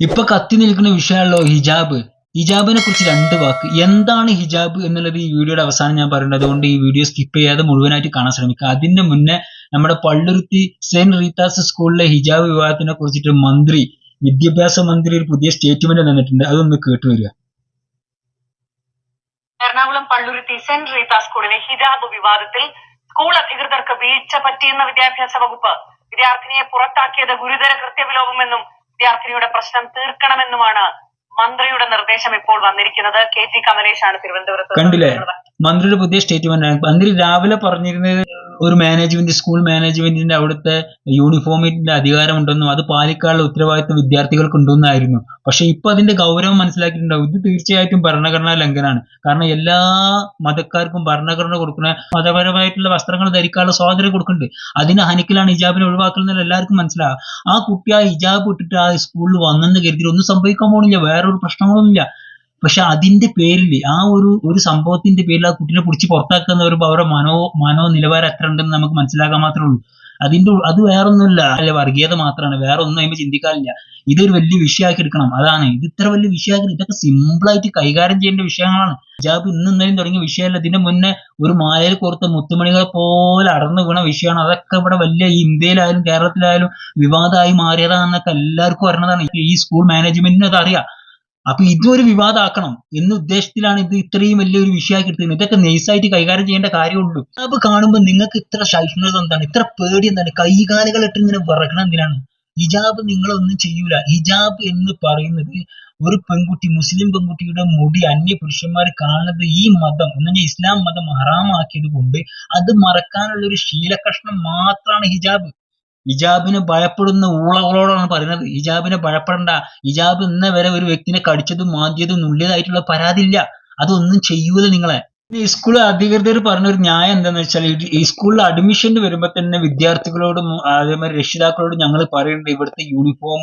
ഇപ്പൊ കത്തി നിൽക്കുന്ന വിഷയമാണല്ലോ ഹിജാബ്. ഹിജാബിനെ കുറിച്ച് രണ്ട് വാക്ക്. എന്താണ് ഹിജാബ് എന്നുള്ളത് ഈ വീഡിയോയുടെ അവസാനം ഞാൻ പറയുന്നത്. അതുകൊണ്ട് ഈ വീഡിയോ സ്കിപ്പ് ചെയ്യാതെ മുഴുവനായിട്ട് കാണാൻ ശ്രമിക്കുക. അതിന്റെ മുന്നേ നമ്മുടെ പള്ളുരുത്തി സെന്റ് റീതാസ് സ്കൂളിലെ ഹിജാബ് വിവാഹത്തിനെ കുറിച്ചിട്ട് മന്ത്രി വിദ്യാഭ്യാസ മന്ത്രി ഒരു പുതിയ സ്റ്റേറ്റ്മെന്റ് തന്നിട്ടുണ്ട്. അതൊന്ന് കേട്ടു വരിക. എറണാകുളം പള്ളുരുത്തി സെന്റ് റീത്ത സ്കൂളിലെ ഹിജാബ് വിവാദത്തിൽ സ്കൂൾ അധികൃതർക്ക് വീഴ്ച പറ്റിയെന്ന വിദ്യാഭ്യാസ വകുപ്പ് വിദ്യാർത്ഥിനിയെ പുറത്താക്കിയത് ഗുരുതര കൃത്യവിലോപമെന്നും വിദ്യാർത്ഥിനിയുടെ പ്രശ്നം തീർക്കണമെന്നുമാണ് മന്ത്രിയുടെ നിർദ്ദേശം ഇപ്പോൾ വന്നിരിക്കുന്നത്. കെ ജി കമലേഷാണ് തിരുവനന്തപുരത്ത് കണ്ടില്ലേ? മന്ത്രിയുടെ പുതിയ സ്റ്റേറ്റ്മെന്റ് മന്ത്രി രാവിലെ പറഞ്ഞിരുന്നത് ഒരു മാനേജ്മെന്റ് സ്കൂൾ മാനേജ്മെന്റിന്റെ അവിടുത്തെ യൂണിഫോമിന്റെ അധികാരമുണ്ടെന്നും അത് പാലിക്കാനുള്ള ഉത്തരവാദിത്വം വിദ്യാർത്ഥികൾക്ക് ഉണ്ടെന്നായിരുന്നു പക്ഷെ ഇപ്പൊ അതിന്റെ ഗൗരവം മനസ്സിലാക്കിയിട്ടുണ്ടാവും. ഇത് തീർച്ചയായിട്ടും ഭരണഘടനാ ലംഘനമാണ്. കാരണം എല്ലാ മതക്കാർക്കും ഭരണഘടന കൊടുക്കുന്ന മതപരമായിട്ടുള്ള വസ്ത്രങ്ങൾ ധരിക്കാനുള്ള സ്വാതന്ത്ര്യം കൊടുക്കുന്നുണ്ട്. അതിന് ഹനിക്കലാണ് ഹിജാബിനെ ഒഴിവാക്കുന്നത് എല്ലാവർക്കും മനസ്സിലാകും ആ കുട്ടി ആ ഹിജാബ് ഇട്ടിട്ട് ആ സ്കൂളിൽ വന്നെന്ന് കരുതി ഒന്നും സംഭവിക്കാൻ പോണില്ല. വേറൊരു പ്രശ്നങ്ങളൊന്നുമില്ല. പക്ഷെ അതിന്റെ പേരിൽ ആ ഒരു ഒരു സംഭവത്തിന്റെ പേരിൽ ആ കുട്ടിനെ പിടിച്ച് പുറത്താക്കുന്ന ഒരു അവരുടെ മനോ മനോ നിലവാരം എത്ര ഉണ്ടെന്ന് നമുക്ക് മനസ്സിലാക്കാൻ മാത്രമേ ഉള്ളൂ. അതിന്റെ അത് വേറൊന്നുമില്ല. അല്ല വർഗീയത മാത്രമാണ്. വേറെ ഒന്നും അതിന് ചിന്തിക്കാനില്ല. ഇതൊരു വലിയ വിഷയമാക്കി എടുക്കണം. അതാണ്. ഇത് ഇത്ര വലിയ വിഷയമാക്കി ഇതൊക്കെ സിമ്പിളായിട്ട് കൈകാര്യം ചെയ്യേണ്ട വിഷയങ്ങളാണ്. ഹിജാബ് ഇന്ന് ഇന്നലെയും തുടങ്ങിയ വിഷയമല്ല. ഇതിന്റെ മുന്നേ ഒരു മായയിൽ കോർത്ത മുത്തുമണികളെ പോലെ അടർന്നു വീണ വിഷയമാണ്. അതൊക്കെ ഇവിടെ വലിയ ഇന്ത്യയിലായാലും കേരളത്തിലായാലും വിവാദമായി മാറിയതാണെന്നൊക്കെ എല്ലാവർക്കും അറിയണതാണ് ഈ സ്കൂൾ മാനേജ്മെന്റിനും അത് അറിയാം അപ്പൊ ഇതും ഒരു വിവാദമാക്കണം എന്ന ഉദ്ദേശത്തിലാണ് ഇത് ഇത്രയും വലിയൊരു വിഷയമാക്കി എടുത്തത്. ഇതൊക്കെ നൈസായിട്ട് കൈകാര്യം ചെയ്യേണ്ട കാര്യമുള്ളൂ. അപ്പൊ കാണുമ്പോൾ നിങ്ങൾക്ക് ഇത്ര സഹിഷ്ണുത എന്താണ്? ഇത്ര പേടി എന്താണ്? കൈകാലുകൾ ഇട്ട് ഇങ്ങനെ വിറക്കണം എന്തിനാണ്? ഹിജാബ് നിങ്ങളൊന്നും ചെയ്യൂല. ഹിജാബ് എന്ന് പറയുന്നത് ഒരു പെൺകുട്ടി മുസ്ലിം പെൺകുട്ടിയുടെ മുടി അന്യ പുരുഷന്മാർ കാണുന്നത് ഈ മതം എന്നുവെച്ചാൽ ഇസ്ലാം മതം ഹറാമാക്കിയത് കൊണ്ട് അത് മറക്കാനുള്ള ഒരു ശീലകഷ്ണം മാത്രമാണ് ഹിജാബ്. ഹിജാബിന് ഭയപ്പെടുന്ന ഊളകളോടാണ് പറയുന്നത്. ഹിജാബിനെ ഭയപ്പെടണ്ട. ഹിജാബ് ഇന്ന വരെ ഒരു വ്യക്തിനെ കടിച്ചതും മാന്തിയതും നുള്ളിയതായിട്ടുള്ള പരാതി ഇല്ല അതൊന്നും ചെയ്യൂല നിങ്ങളെ. ഈ സ്കൂൾ അധികൃതർ പറഞ്ഞ ഒരു ന്യായം എന്താന്ന് വെച്ചാൽ ഈ- സ്കൂളിൽ അഡ്മിഷന് വരുമ്പോ തന്നെ വിദ്യാർത്ഥികളോടും അതേമാതിരി രക്ഷിതാക്കളോടും ഞങ്ങൾ പറയുന്നുണ്ട് ഇവിടുത്തെ യൂണിഫോം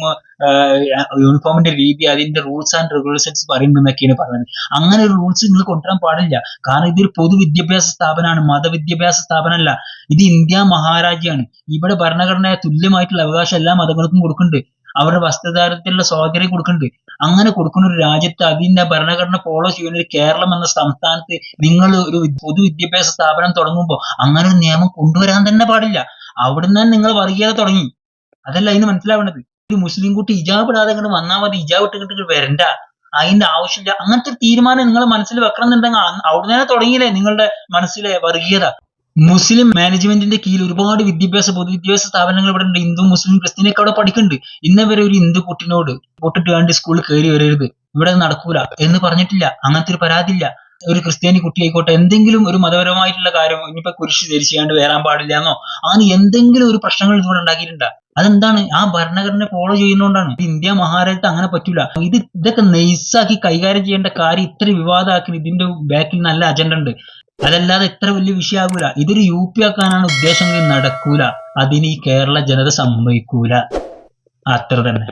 യൂണിഫോമിന്റെ രീതി അതിന്റെ റൂൾസ് ആൻഡ് റെഗുലേഷൻസ് പറയുന്നതെന്നൊക്കെയാണ് പറയുന്നത് അങ്ങനെ ഒരു റൂൾസ് നിങ്ങൾ കൊണ്ടുവരാൻ പാടില്ല. കാരണം ഇതൊരു പൊതുവിദ്യാഭ്യാസ സ്ഥാപനമാണ് മതവിദ്യാഭ്യാസ സ്ഥാപനമല്ല. ഇത് ഇന്ത്യ മഹാരാജ്യമാണ് ഇവിടെ ഭരണഘടനയെ തുല്യമായിട്ടുള്ള അവകാശം എല്ലാ മതങ്ങൾക്കും കൊടുക്കുന്നുണ്ട്. അവരുടെ വസ്ത്രധാരത്തിലുള്ള സ്വാതന്ത്ര്യം കൊടുക്കുന്നുണ്ട്. അങ്ങനെ കൊടുക്കുന്ന ഒരു രാജ്യത്ത് അതിന്റെ ഭരണഘടന ഫോളോ ചെയ്യുന്ന ഒരു കേരളം എന്ന സംസ്ഥാനത്ത് നിങ്ങൾ ഒരു പൊതു പൊതുവിദ്യാഭ്യാസ സ്ഥാപനം തുടങ്ങുമ്പോൾ അങ്ങനെ ഒരു നിയമം കൊണ്ടുവരാൻ തന്നെ പാടില്ല. അവിടുന്ന് തന്നെ നിങ്ങൾ വർഗീയത തുടങ്ങി. അതല്ല അതിന് മനസ്സിലാവേണ്ടത്. ഒരു മുസ്ലിം കുട്ടി ഇജാബ് ഇടാതെ ഇങ്ങോട്ട് വന്നാൽ മതി ഹിജാബ് ഇട്ടിട്ട് വരണ്ട. അതിന്റെ ആവശ്യമില്ല. അങ്ങനത്തെ തീരുമാനം നിങ്ങൾ മനസ്സിൽ വെക്കണം എന്നുണ്ടെങ്കിൽ അവിടുന്ന് തന്നെ തുടങ്ങിയില്ലേ നിങ്ങളുടെ മനസ്സിലെ വർഗീയത? മുസ്ലിം മാനേജ്മെന്റിന്റെ കീഴിൽ ഒരുപാട് വിദ്യാഭ്യാസ പൊതുവിദ്യാഭ്യാസ സ്ഥാപനങ്ങൾ ഇവിടെ ഉണ്ട്. ഹിന്ദു മുസ്ലിം ക്രിസ്ത്യനൊക്കെ അവിടെ പഠിക്കുന്നുണ്ട്. ഇന്നേ വരെ ഒരു ഹിന്ദു കുട്ടിനോട് പൊട്ടിട്ട് വേണ്ടി സ്കൂളിൽ കയറി വരരുത്. ഇവിടെ നടക്കൂല എന്ന് പറഞ്ഞിട്ടില്ല. അങ്ങനത്തെ ഒരു പരാതി ഇല്ല. ഒരു ക്രിസ്ത്യാനി കുട്ടി ആയിക്കോട്ടെ എന്തെങ്കിലും ഒരു മതപരമായിട്ടുള്ള കാര്യം ഇനിയിപ്പോ കുരിശ് ധരിച്ചാണ്ട് വേറാൻ പാടില്ല എന്നോ അങ്ങനെ എന്തെങ്കിലും ഒരു പ്രശ്നങ്ങൾ ഇവിടെ ഉണ്ടാക്കിയിട്ടുണ്ടോ? അതെന്താണ്? ആ ഭരണഘടന ഫോളോ ചെയ്യുന്നതുകൊണ്ടാണ്. ഇന്ത്യ മഹാരാജ്യത്ത് അങ്ങനെ പറ്റൂല. ഇത് ഇതൊക്കെ നൈസാക്കി കൈകാര്യം ചെയ്യേണ്ട കാര്യം ഇത്ര വിവാദമാക്കി ഇതിന്റെ ബാക്കിൽ നല്ല അജണ്ട ഉണ്ട്. അതല്ലാതെ ഇത്ര വലിയ വിഷയമാകൂല ഇതൊരു യു പി ആക്കാനാണ് ഉദ്ദേശമെങ്കിൽ നടക്കൂല. അതിന് ഈ കേരള ജനത സമ്മതിക്കൂല. അത്ര തന്നെ